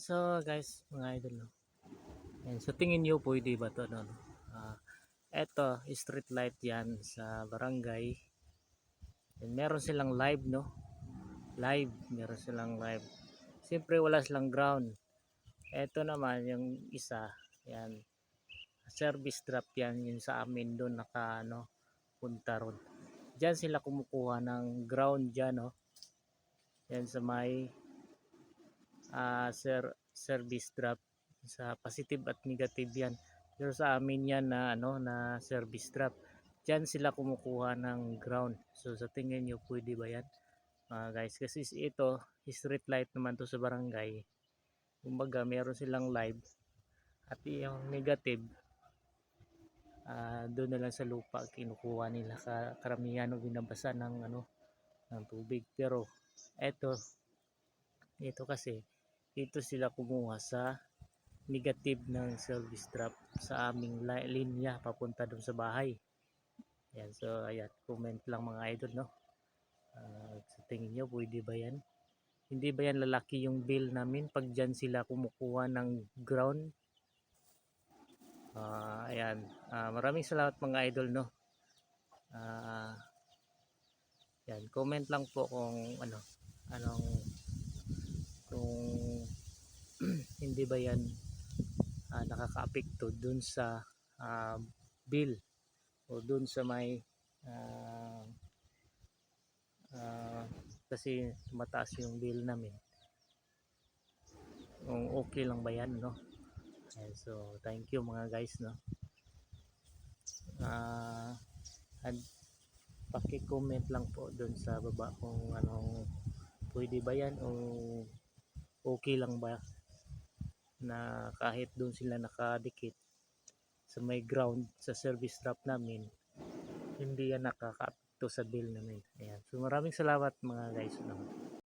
So guys, mga idol no. Ayan, so tingin niyo pwede ba to no? Ah, eto, street light 'yan sa barangay. And meron silang live no. Live, meron silang live. Siyempre wala silang ground. Eto naman yung isa, yan. Service drop yan, yun sa amin doon naka ano, punta ron. Diyan sila kumukuha ng ground diyan no. Yan sa may ah ser service drop sa positive at negative yan. Pero sa amin yan na ano na service drop. Diyan sila kumukuha ng ground. So sa tingin nyo pwede ba yan? Mga guys kasi ito street light naman to sa barangay. Kumbaga meron silang live. At yung negative ah doon na lang sa lupa kinukuha nila ka, karamihan o binabasa ng ano ng tubig. Pero eto ito kasi dito sila kumuha sa negative ng service drop sa aming li- linya papunta doon sa bahay. Yan, so ayan, comment lang mga idol no. Ah, sa tingin nyo, pwede ba yan? Hindi ba yan lalaki yung bill namin pag dyan sila kumukuha ng ground? Ah, ayan, Ah, maraming salamat mga idol no. Ah, yan, comment lang po kung ano, anong kung hindi ba yan ah, nakakaapekto dun sa ah, bill o dun sa may ah, ah, kasi tumataas yung bill namin. Kung okay lang ba yan no? Ayan, so thank you mga guys no? Ah and paki-comment lang po dun sa baba kung anong pwede ba yan o okay lang ba na kahit doon sila nakadikit sa may ground sa service trap namin hindi yan nakakaapekto sa bill namin. Ayan. So maraming salamat mga guys. No?